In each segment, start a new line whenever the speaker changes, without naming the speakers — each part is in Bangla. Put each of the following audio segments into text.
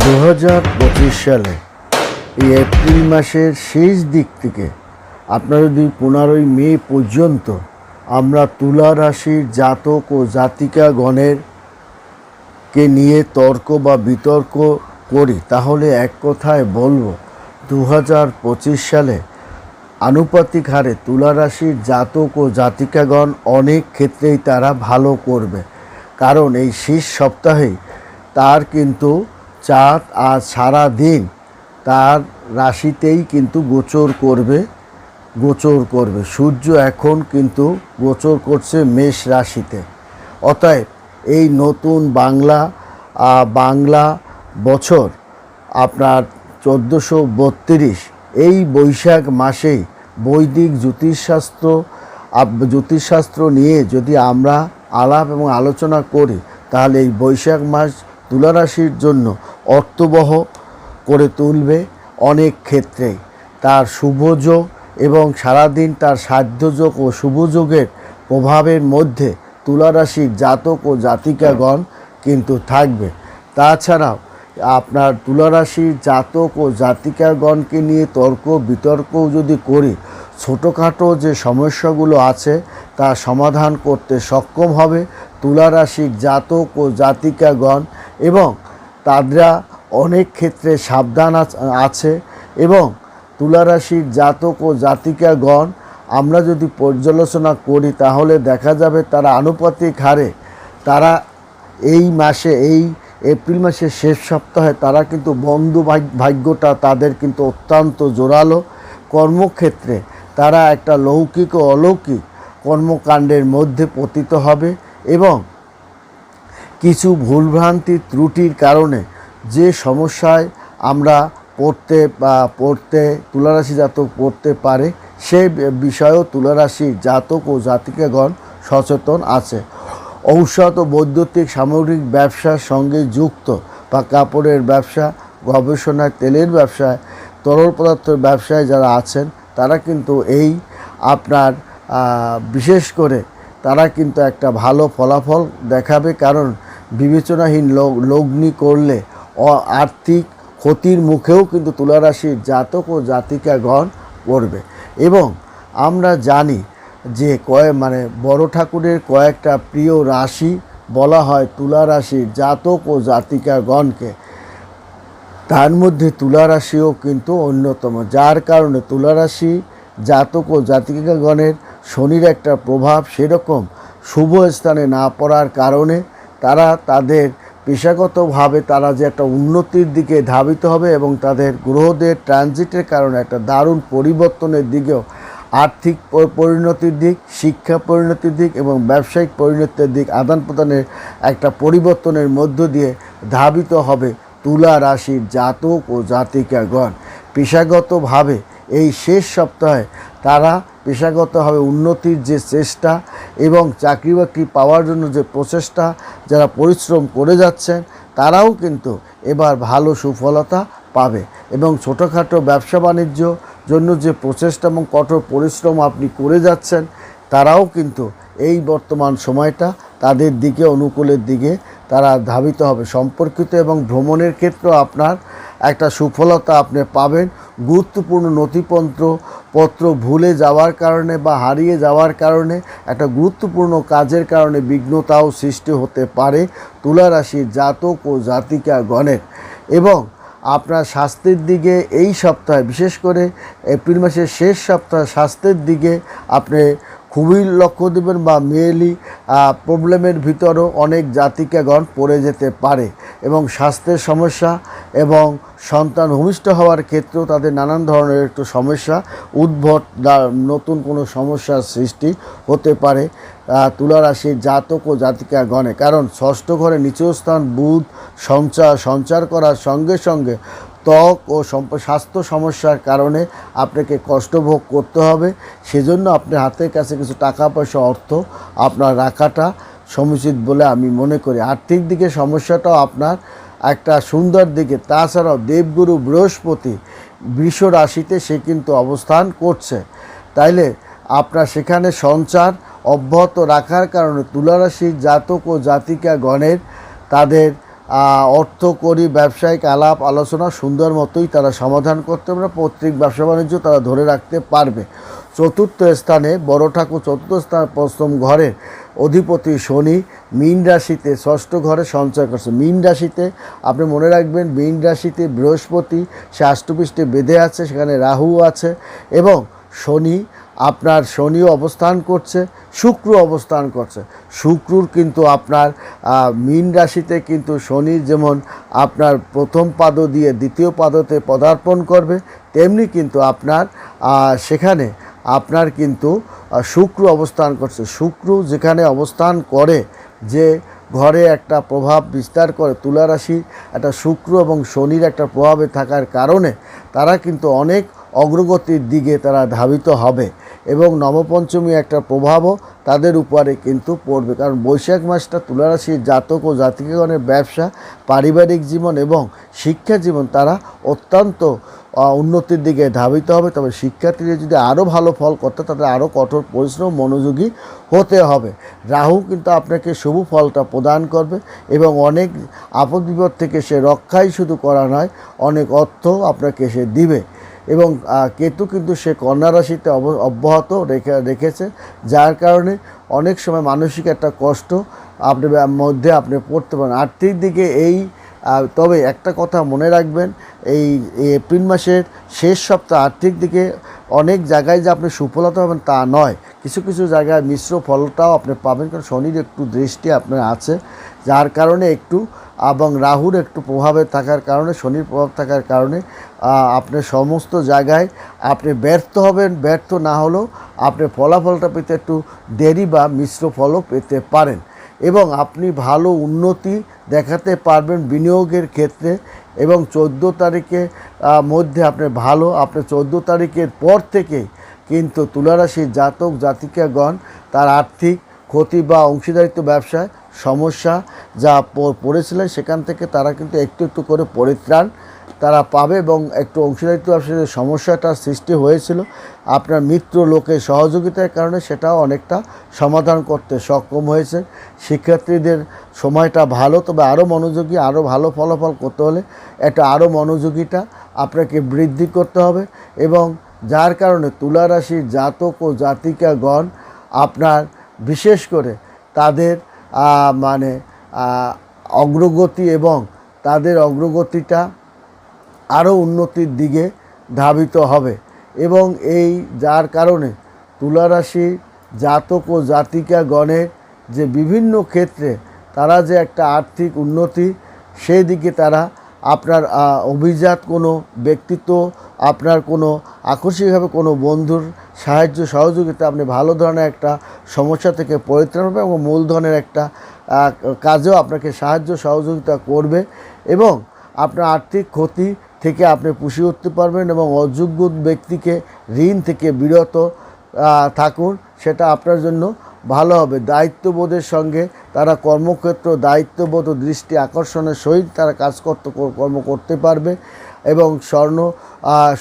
দু হাজার পঁচিশ সালে এই এপ্রিল মাসের শেষ দিক থেকে আপনারা যদি পনেরোই মে পর্যন্ত আমরা তুলা রাশির জাতক ও জাতিকাগণের কে নিয়ে তর্ক বা বিতর্ক করি, তাহলে এক কথায় বলব দু হাজার পঁচিশ সালে আনুপাতিক হারে তুলা রাশির জাতক ও জাতিকাগণ অনেক ক্ষেত্রেই তারা ভালো করবে। কারণ এই শেষ সপ্তাহেই তার কিন্তু চাঁদ আজ সারা দিন তার রাশিতেই কিন্তু গোচর করবে গোচর করবে। সূর্য এখন কিন্তু গোচর করছে মেষ রাশিতে। অতএব এই নতুন বাংলা বাংলা বছর আপনার চোদ্দোশো বত্রিশ, এই বৈশাখ মাসেই বৈদিক জ্যোতিষশাস্ত্র জ্যোতিষশাস্ত্র নিয়ে যদি আমরা আলাপ এবং আলোচনা করি, তাহলে এই বৈশাখ মাস তুলারাশির জন্য অর্থবহ করে তুলবে অনেক ক্ষেত্রেই তার শুভযোগ এবং সারাদিন তার সাধ্যযোগ ও শুভযোগের প্রভাবের মধ্যে তুলারাশির জাতক ও জাতিকাগণ কিন্তু থাকবে। তাছাড়াও আপনার তুলারাশির জাতক ও জাতিকাগণকে নিয়ে তর্ক বিতর্কও যদি করি, ছোটোখাটো যে সমস্যাগুলো আছে তা সমাধান করতে সক্ষম হবে তুলারাশির জাতক ও জাতিকাগণ এবং তারা অনেক ক্ষেত্রে সাবধান আছ- এবং তুলারাশির জাতক ও জাতিকাগণ আমরা যদি পর্যালোচনা করি তাহলে দেখা যাবে তারা আনুপাতিক হারে তারা এই মাসে, এই এপ্রিল মাসের শেষ সপ্তাহে তারা কিন্তু বন্ধু ভাগ- ভাগ্যটা তাদের কিন্তু অত্যন্ত জোরালো। কর্মক্ষেত্রে তারা একটা লৌকিক ও অলৌকিক কর্মকাণ্ডের মধ্যে পতিত হবে। এবং কিছু ভুলভ্রান্তি ত্রুটির কারণে যে সমস্যায় আমরা পড়তে বা পড়তে, তুলারাশি জাতক পড়তে পারে সেই বিষয়েও তুলারাশি জাতক ও জাতিকাগণ সচেতন আছে। ঔষধ ও বৈদ্যুতিক সামগ্রিক ব্যবসার সঙ্গে যুক্ত বা কাপড়ের ব্যবসা, গবেষণায়, তেলের ব্যবসায়, তরল পদার্থের ব্যবসায় যারা আছেন, তারা কিন্তু এই আপনার বিশেষ করে তারা কিন্তু একটা ভালো ফলাফল দেখাবে, কারণ বিবেচনাহীন লগ্নি করলে আর্থিক ক্ষতির মুখেও কিন্তু তুলারাশির জাতক ও জাতিকাগণ পড়বে। এবং আমরা জানি যে কয়ে মানে বড় ঠাকুরের কয়েকটা প্রিয় রাশি বলা হয় তুলা রাশির জাতক ও জাতিকাগণকে। তার মধ্যে তুলা রাশিও কিন্তু অন্যতম, যার কারণে তুলা রাশি জাতক ও জাতিকাগণের শনির একটা প্রভাব সেরকম শুভ স্থানে না পড়ার কারণে তারা তাদের পেশাগতভাবে তারা যে একটা উন্নতির দিকে ধাবিত হবে এবং তাদের গ্রহদের ট্রানজিটের কারণে একটা দারুণ পরিবর্তনের দিকেও আর্থিক পরিণতির দিক, শিক্ষা পরিণতির দিক এবং ব্যবসায়িক পরিণতির দিক আদান প্রদানের একটা পরিবর্তনের মধ্য দিয়ে ধাবিত হবে তুলা রাশির জাতক ও জাতিকাগণ। পেশাগতভাবে এই শেষ সপ্তাহে তারা পেশাগতভাবে উন্নতির যে চেষ্টা এবং চাকরি বাকরি পাওয়ার জন্য যে প্রচেষ্টা, যারা পরিশ্রম করে যাচ্ছেন, তারাও কিন্তু এবার ভালো সুফলতা পাবে এবং ছোটোখাটো ব্যবসা বাণিজ্য জন্য যে প্রচেষ্টা এবং কঠোর পরিশ্রম আপনি করে যাচ্ছেন, তারাও কিন্তু এই বর্তমান সময়টা তাদের দিকে, অনুকূলের দিকে তারা ধাবিত হবে। সম্পর্কিত এবং ভ্রমণের ক্ষেত্রেও আপনার একটা সুফলতা আপনি পাবেন। গুরুত্বপূর্ণ নথিপত্র পত্র ভুলে যাওয়ার কারণে বা হারিয়ে যাওয়ার কারণে একটা গুরুত্বপূর্ণ কাজের কারণে বিঘ্নতাও সৃষ্টি হতে পারে তুলা রাশির জাতক ও জাতিকা গণের। এবং আপনার স্বাস্থ্যের দিকে এই সপ্তাহে, বিশেষ করে এপ্রিল মাসের শেষ সপ্তাহে স্বাস্থ্যের দিকে আপনি খুবই লক্ষ্য দেবেন বা মেয়েলি প্রবলেমের ভিতরও অনেক জাতিকাগণ পড়ে যেতে পারে। এবং স্বাস্থ্যের সমস্যা এবং সন্তান ভূমিষ্ঠ হওয়ার ক্ষেত্রেও তাদের নানান ধরনের একটু সমস্যা উদ্ভট নতুন কোনো সমস্যার সৃষ্টি হতে পারে আহ, তুলা রাশির জাতক ও জাতিকা গণে কারণ ষষ্ঠ ঘরে নিচেও স্থান বুধ সঞ্চার সঞ্চার করার সঙ্গে সঙ্গে ত্বক ও স্বাস্থ্য সমস্যার কারণে আপনাকে কষ্ট ভোগ করতে হবে। সেজন্য আপনি হাতের কাছে কিছু টাকা পয়সা অর্থ আপনার রাখাটা সমুচিত বলে আমি মনে করি। আর্থিক দিকে সমস্যাটাও আপনার একটা সুন্দর দিকে। তাছাড়াও দেবগুরু বৃহস্পতি বৃষ রাশিতে সে কিন্তু অবস্থান করছে। তাইলে আপনার সেখানে সঞ্চার অব্যাহত রাখার কারণে তুলারাশির জাতক ও জাতিকা গণের তাদের আহ, অর্থ করি ব্যবসায়িক আলাপ আলোচনা সুন্দর মতোই তারা সমাধান করতে পারবে পৈতৃক ব্যবসা বাণিজ্য তারা ধরে রাখতে পারবে। চতুর্থ স্থানে বড় ঠাকুর চতুর্থ স্থান পশ্চিম ঘরের অধিপতি শনি মীন রাশিতে, ষষ্ঠ ঘরে সঞ্চয় করছে। মীন রাশিতে আপনি মনে রাখবেন, মীন রাশিতে বৃহস্পতি সে আষ্টপৃষ্ঠে বেঁধে আছে, সেখানে রাহু আছে এবং শনি আপনার শনিও অবস্থান করছে, শুক্র অবস্থান করছে। শুক্রুর কিন্তু আপনার মীন রাশিতে কিন্তু শনি যেমন আপনার প্রথম পাদ দিয়ে দ্বিতীয় পাদতে পদার্পণ করবে, তেমনি কিন্তু আপনার সেখানে আপনার কিন্তু শুক্র অবস্থান করছে। শুক্র যেখানে অবস্থান করে, যে ঘরে একটা প্রভাব বিস্তার করে তুলারাশি একটা শুক্র এবং শনির একটা প্রভাবে থাকার কারণে তারা কিন্তু অনেক অগ্রগতির দিকে তারা ধাবিত হবে এবং নবপঞ্চমী একটা প্রভাবও তাদের উপরে কিন্তু পড়বে। কারণ বৈশাখ মাসটা তুলারাশির জাতক ও জাতিকাগণের ব্যবসা, পারিবারিক জীবন এবং শিক্ষা জীবন তারা অত্যন্ত উন্নতির দিকে ধাবিত হবে। তবে শিক্ষার্থীরা যদি আরও ভালো ফল করতে, তাদের আরও কঠোর পরিশ্রম, মনোযোগী হতে হবে। রাহু কিন্তু আপনাকে শুভ ফলটা প্রদান করবে এবং অনেক আপদ বিপদ থেকে সে রক্ষাই শুধু করা নয়, অনেক অর্থ আপনাকে সে দিবে। এবং কেতু কিন্তু সে কন্যা রাশিতে অব্যাহত রেখে, রেখেছে। যার কারণে অনেক সময় মানসিক একটা কষ্ট আপনি মধ্যে আপনি পড়তে পারেন। আর্থিক দিকে এই তবে একটা কথা মনে রাখবেন, এই এপ্রিল মাসের শেষ সপ্তাহ আর্থিক দিকে অনেক জায়গায় যে আপনি সুফলতা পাবেন তা নয়। কিছু কিছু জায়গায় মিশ্র ফলটাও আপনি পাবেন, কারণ শনির একটু দৃষ্টি আপনার আছে, যার কারণে একটু, এবং রাহুর একটু প্রভাবে থাকার কারণে, শনির প্রভাব থাকার কারণে আপনি সমস্ত জায়গায় আপনি ব্যর্থ হবেন, ব্যর্থ না হলেও আপনি ফলাফলটা পেতে একটু দেরি বা মিশ্র ফলও পেতে পারেন। এবং আপনি ভালো উন্নতি দেখাতে পারবেন বিনিয়োগের ক্ষেত্রে এবং চোদ্দ তারিখে মধ্যে আপনি ভালো, আপনি চোদ্দ তারিখের পর থেকে কিন্তু তুলারাশির জাতক জাতিকাগণ তার আর্থিক ক্ষতি বা অংশীদারিত্ব ব্যবসায় সমস্যা যা পড়েছিলেন সেখান থেকে তারা কিন্তু একটু একটু করে পরিত্রাণ তারা পাবে এবং একটু অংশীদারিত্ব ব্যবসায় যে সমস্যাটার সৃষ্টি হয়েছিল, আপনার মিত্র লোকের সহযোগিতার কারণে সেটাও অনেকটা সমাধান করতে সক্ষম হয়েছে। শিক্ষার্থীদের সময়টা ভালো, তবে আরও মনোযোগী, আরও ভালো ফলাফল করতে হলে একটা আরও মনোযোগীটা আপনাকে বৃদ্ধি করতে হবে এবং যার কারণে তুলা রাশির জাতক ও জাতিকাগণ আপনার বিশেষ করে তাদের মানে অগ্রগতি এবং তাদের অগ্রগতিটা আরও উন্নতির দিকে ধাবিত হবে। এবং এই যার কারণে তুলারাশি জাতক ও জাতিকা জাতিকাগণের যে বিভিন্ন ক্ষেত্রে তারা যে একটা আর্থিক উন্নতি, সেই দিকে তারা আপনার অভিজাত কোনো ব্যক্তিত্ব, আপনার কোনো আকস্মিকভাবে কোনো বন্ধুর সাহায্য, সহযোগিতা আপনি ভালো ধরনের একটা সমস্যা থেকে পরিত্রাণ পাবেন এবং মূলধনের একটা কাজেও আপনাকে সাহায্য, সহযোগিতা করবে এবং আপনার আর্থিক ক্ষতি থেকে আপনি পুষিয়ে উঠতে পারবেন এবং অযোগ্য ব্যক্তিকে ঋণ থেকে বিরত থাকুন। সেটা আপনার জন্য ভালো হবে। দায়িত্ববোধের সঙ্গে তারা কর্মক্ষেত্র, দায়িত্ববোধ ও দৃষ্টি আকর্ষণের সহিত তারা কাজ করতে, কর্ম করতে পারবে এবং স্বর্ণ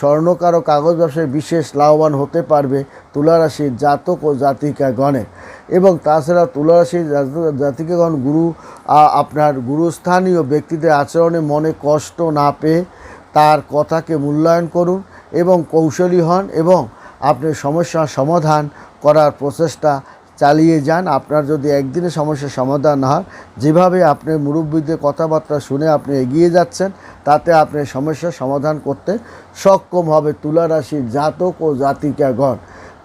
স্বর্ণকার ও কাগজ ব্যবসায় বিশেষ লাভবান হতে পারবে তুলারাশির জাতক ও জাতিকাগণের এবং তাছাড়া তুলারাশির জাতিকাগণ গুরু আপনার গুরুস্থানীয় ব্যক্তিদের আচরণে মনে কষ্ট না পেয়ে তার কথাকে মূল্যায়ন করুন এবং কৌশলী হন এবং আপনি সমস্যার সমাধান করার প্রচেষ্টা চালিয়ে যান। আপনার যদি একদিনে সমস্যার সমাধান হয়, যেভাবে আপনি মুরব্বীদের কথাবার্তা শুনে আপনি এগিয়ে যাচ্ছেন, তাতে আপনি সমস্যার সমাধান করতে সক্ষম হবে তুলা রাশির জাতক ও জাতিকাগণ।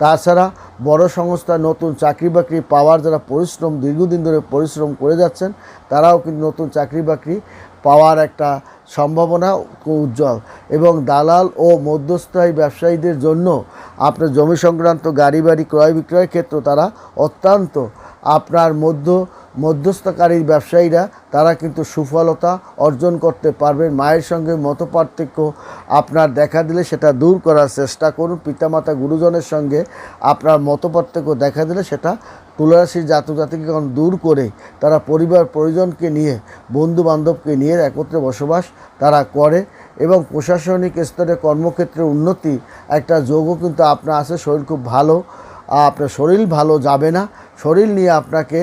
তাছাড়া বড় সংস্থা নতুন চাকরি বাকরি পাওয়ার যারা পরিশ্রম, দীর্ঘদিন ধরে পরিশ্রম করে যাচ্ছেন, তারাও কিন্তু নতুন চাকরি বাকরি পাওয়ার একটা সম্ভাবনা উজ্জ্বল। এবং দালাল ও মধ্যস্থায়ী ব্যবসায়ীদের জন্য আপনার জমি সংক্রান্ত গাড়ি বাড়ি ক্রয় বিক্রয়ের ক্ষেত্রে তারা অত্যন্ত আপনার মধ্য, মধ্যস্থকারী ব্যবসায়ীরা, তারা কিন্তু সুফলতা অর্জন করতে পারবেন। মায়ের সঙ্গে মতপার্থক্য আপনার দেখা দিলে সেটা দূর করার চেষ্টা করুন। পিতামাতা গুরুজনের সঙ্গে আপনার মতপার্থক্য দেখা দিলে সেটা তুলারাশির জাতক জাতিকাগণ দূর করে তারা পরিবার পরিজনকে নিয়ে বন্ধু বান্ধবকে নিয়ে একত্রে বসবাস তারা করে এবং প্রশাসনিক স্তরে কর্মক্ষেত্রে উন্নতি একটা যোগও কিন্তু আপনার আছে। শরীর খুব ভালো আপনার শরীর ভালো যাবে না। শরীর নিয়ে আপনাকে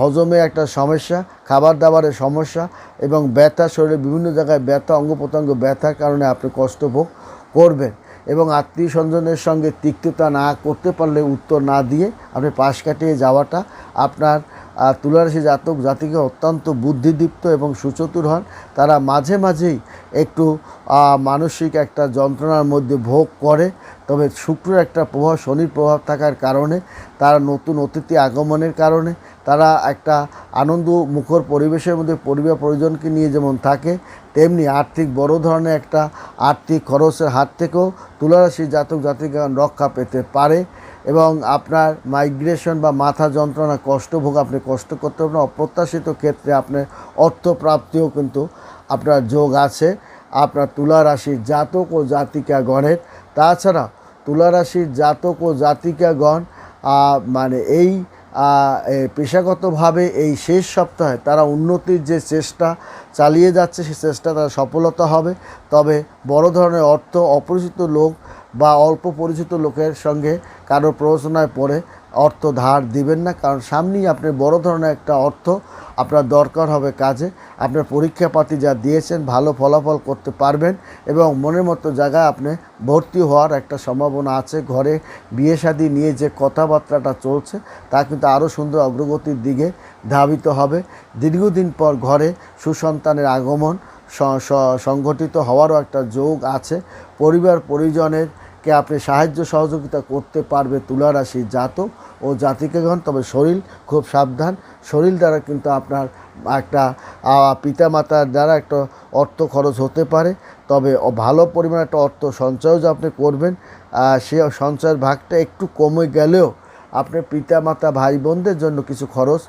হজমে একটা সমস্যা খাবার দাবারের সমস্যা এবং ব্যথা, শরীরে বিভিন্ন জায়গায় ব্যথা অঙ্গ প্রত্যঙ্গ ব্যথার কারণে আপনি কষ্ট ভোগ করবেন এবং আত্মীয় স্বজনের সঙ্গে তিক্ততা না করতে পারলে উত্তর না দিয়ে আপনি পাশ কাটিয়ে যাওয়াটা আপনার তুলারাশি জাতক, জাতিকে অত্যন্ত বুদ্ধিদীপ্ত এবং সুচতুর হন। তারা মাঝে মাঝেই একটু মানসিক একটা যন্ত্রণার মধ্যে ভোগ করে। তবে শুক্রের একটা প্রভাব, শনির প্রভাব থাকার কারণে, তারা নতুন অতিথি আগমনের কারণে, তারা একটা আনন্দ মুখর পরিবেশের মধ্যে পরিবার পরিজনকে নিয়ে যেমন থাকে, তেমনি আর্থিক বড় ধরনের একটা আর্থিক খরচের হাত থেকেও তুলারাশি জাতক জাতিকা রক্ষা পেতে পারে এবং আপনার মাইগ্রেশন বা মাথা যন্ত্রণা, কষ্ট ভোগ আপনি কষ্ট করতে পারবেন। অপ্রত্যাশিত ক্ষেত্রে আপনার অর্থপ্রাপ্তিও কিন্তু আপনার যোগ আছে। আপনার তুলা রাশির জাতক ও জাতিকাগণের তাছাড়া তুলারাশির জাতক ও জাতিকাগণ মানে এই পেশাগতভাবে এই শেষ সপ্তাহে তারা উন্নতির যে চেষ্টা চালিয়ে যাচ্ছে সেই চেষ্টা তারা সফলতা হবে। তবে বড় ধরনের অর্থ অপরিচিত লোক বা অল্প পরিচিত লোকের সঙ্গে কারও প্ররোচনায় পড়ে অর্থ ধার দিবেন না, কারণ সামনেই আপনার বড় ধরনের একটা অর্থ আপনার দরকার হবে কাজে। আপনার পরীক্ষাপাতি যা দিয়েছেন ভালো ফলাফল করতে পারবেন এবং মনের মতো জায়গায় আপনি ভর্তি হওয়ার একটা সম্ভাবনা আছে। ঘরে বিয়ে শাদী নিয়ে যে কথাবার্তাটা চলছে, তা কিন্তু আরও সুন্দর অগ্রগতির দিকে ধাবিত হবে। দীর্ঘদিন পর ঘরে সুসন্তানের আগমন সংগঠিত হওয়ারও একটা যোগ আছে। পরিবার পরিজনের কে আপনি সাহায্য সহযোগিতা করতে পারবে তুলা রাশির জাতক ও জাতিকেগণ, তবে শরীর খুব সাবধান। শরীর দ্বারা কিন্তু আপনার একটা পিতামাতার দ্বারা একটা অর্থ খরচ হতে পারে। তবে ভালো পরিমাণে একটা অর্থ সঞ্চয়ও যে আপনি করবেন সে সঞ্চয়ের ভাগটা একটু কমে গেলেও আপনার পিতামাতা ভাই বোনদের জন্য কিছু খরচ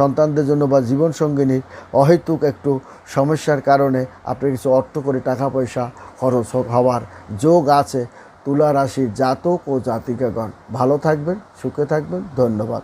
সন্তানদের জন্য বা জীবনসঙ্গিনীর অহেতুক একটু সমস্যার কারণে আপনি কিছু অর্থ করে টাকা পয়সা খরচ হওয়ার যোগ আছে। তুলা রাশির জাতক ও জাতিকাগণ ভালো থাকবেন সুখে থাকবেন ধন্যবাদ।